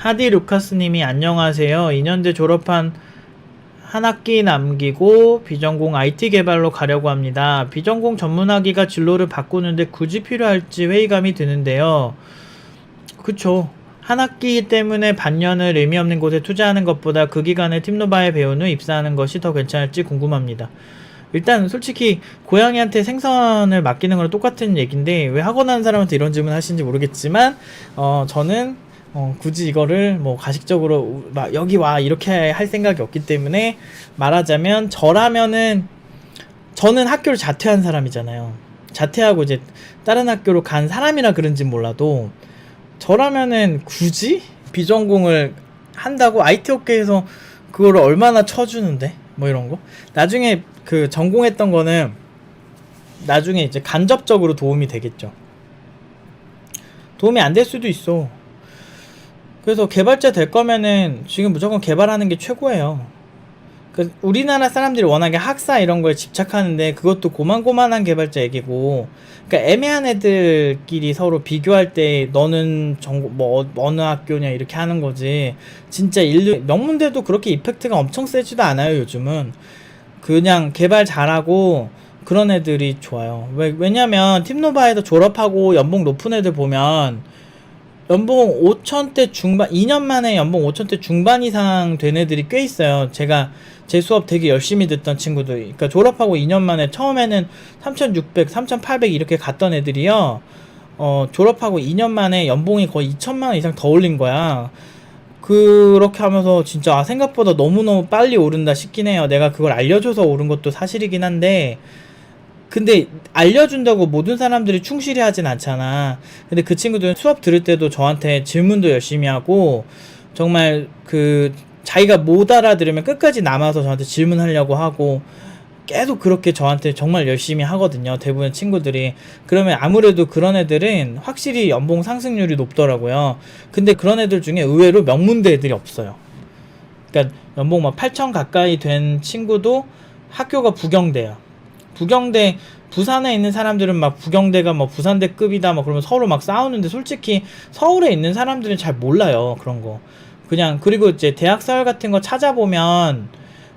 하디 루카스님이 안녕하세요. 2년대 졸업한 한 학기 남기고 비전공 IT 개발로 가려고 합니다. 비전공 전문학위가 진로를 바꾸는데 굳이 필요할지 회의감이 드는데요. 그쵸. 한 학기 때문에 반년을 의미 없는 곳에 투자하는 것보다 그 기간에 팀노바에 배운 후 입사하는 것이 더 괜찮을지 궁금합니다. 일단 솔직히 고양이한테 생선을 맡기는 거랑 똑같은 얘기인데 왜 학원 하는 사람한테 이런 질문 하시는지 모르겠지만 어 저는 어 굳이 이거를 뭐 가식적으로 막 여기 와 이렇게 할 생각이 없기 때문에 말하자면 저라면은 저는 학교를 자퇴한 사람이잖아요. 자퇴하고 이제 다른 학교로 간 사람이라 그런지 몰라도 저라면은 굳이 비전공을 한다고 IT 업계에서 그거를 얼마나 쳐주는데? 뭐 이런 거? 나중에 그 전공했던 거는 나중에 이제 간접적으로 도움이 되겠죠. 도움이 안 될 수도 있어 그래서 개발자 될 거면은 지금 무조건 개발하는 게 최고예요. 그 우리나라 사람들이 워낙에 학사 이런 거에 집착하는데 그것도 고만고만한 개발자 얘기고. 그러니까 애매한 애들끼리 서로 비교할 때 너는 전공 뭐 어- 어느 학교냐 이렇게 하는 거지. 진짜 인류 명문대도 그렇게 이펙트가 엄청 세지도 않아요 요즘은. 그냥 개발 잘하고 그런 애들이 좋아요. 왜, 왜냐면 팀노바에서 졸업하고 연봉 높은 애들 보면 연봉 5천대 중반 2년 만에 연봉 5천대 중반 이상 된 애들이 꽤 있어요. 제가 제 수업 되게 열심히 듣던 친구들. 그러니까 졸업하고 2년 만에 처음에는 3,600, 3,800 이렇게 갔던 애들이요. 어, 졸업하고 2년 만에 연봉이 거의 2천만 원 이상 더 올린 거야. 그렇게 하면서 진짜 아, 생각보다 너무너무 빨리 오른다 싶긴 해요. 내가 그걸 알려줘서 오른 것도 사실이긴 한데 근데 알려준다고 모든 사람들이 충실히 하진 않잖아. 근데 그 친구들은 수업 들을 때도 저한테 질문도 열심히 하고 정말 그 자기가 못 알아들으면 끝까지 남아서 저한테 질문하려고 하고 계속 그렇게 저한테 정말 열심히 하거든요. 대부분 친구들이. 그러면 아무래도 그런 애들은 확실히 연봉 상승률이 높더라고요. 근데 그런 애들 중에 의외로 명문대 애들이 없어요. 그러니까 연봉 막 8천 가까이 된 친구도 학교가 부경대야. 부경대 부산에 있는 사람들은 막 부경대가 뭐 부산대급이다 뭐 그러면 서로 막 싸우는데 솔직히 서울에 있는 사람들은 잘 몰라요 그런 거. 그냥 그리고 이제 대학 서열 같은 거 찾아보면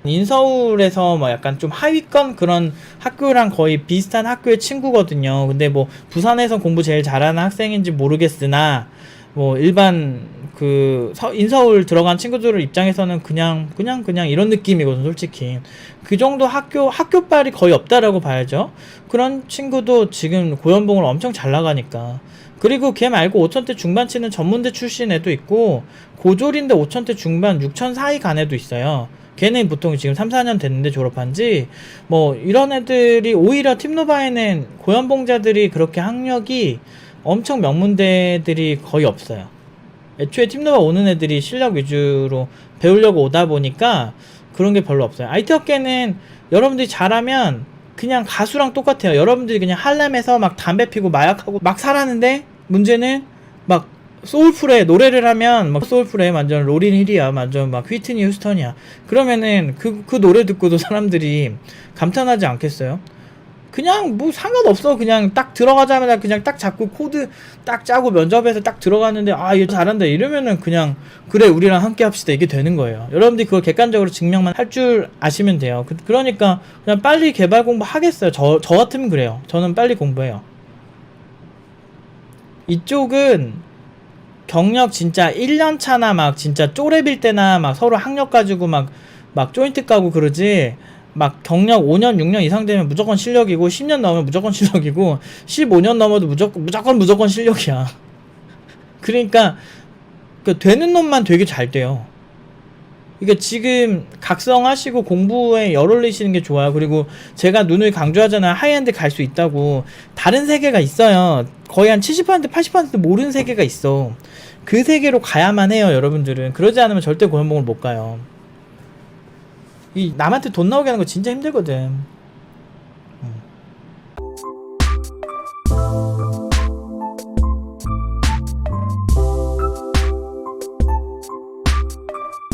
인서울에서 뭐 약간 좀 하위권 그런 학교랑 거의 비슷한 학교의 친구거든요. 근데 뭐 부산에서 공부 제일 잘하는 학생인지 모르겠으나 뭐 일반 그 서- 인서울 들어간 친구들 입장에서는 그냥 그냥 그냥 이런 느낌이거든 솔직히. 그 정도 학교 학교빨이 거의 없다라고 봐야죠. 그런 친구도 지금 고연봉을 엄청 잘 나가니까. 그리고 걔 말고 5천대 중반 치는 전문대 출신 애도 있고 고졸인데 5천대 중반 6천 사이 간 애도 있어요. 걔는 보통 지금 3, 4년 됐는데 졸업한 지. 뭐 이런 애들이 오히려 팀노바에는 고연봉자들이 그렇게 학력이 엄청 명문대들이 거의 없어요 애초에 팀노바 오는 애들이 실력 위주로 배우려고 오다 보니까 그런 게 별로 없어요. IT 업계는 여러분들이 잘하면 그냥 가수랑 똑같아요. 여러분들이 그냥 할렘에서 막 담배 피고 마약하고 막 살았는데 문제는 막 소울풀에 노래를 하면 막 소울풀에 완전 로린 힐이야. 완전 막 휘트니 휴스턴이야. 그러면은 그, 그 노래 듣고도 사람들이 감탄하지 않겠어요? 그냥 뭐 상관없어. 그냥 딱 들어가자마자 그냥 딱 잡고 코드 딱 짜고 면접에서 딱 들어갔는데 아 얘 잘한다. 이러면은 그냥 그래 우리랑 함께 합시다. 이게 되는 거예요. 여러분들이 그걸 객관적으로 증명만 할 줄 아시면 돼요. 그, 그러니까 그냥 빨리 개발 공부 하겠어요. 저, 저 같으면 그래요. 저는 빨리 공부해요. 이쪽은 경력 진짜 1년 차나 막 진짜 쪼레빌 때나 막 서로 학력 가지고 막 막 조인트 까고 그러지 막 경력 5년 6년 이상 되면 무조건 실력이고 10년 넘으면 무조건 실력이고 15년 넘어도 무조건 무조건 무조건 실력이야. 그러니까 그 되는 놈만 되게 잘 돼요. 그러니까 지금 각성하시고 공부에 열 올리시는 게 좋아요. 그리고 제가 눈을 강조하잖아요. 하이엔드 갈 수 있다고. 다른 세계가 있어요. 거의 한 70% 80% 모르는 세계가 있어. 그 세계로 가야만 해요, 여러분들은. 그러지 않으면 절대 고연봉을 못 가요. 이 남한테 돈 나오게 하는 거 진짜 힘들거든.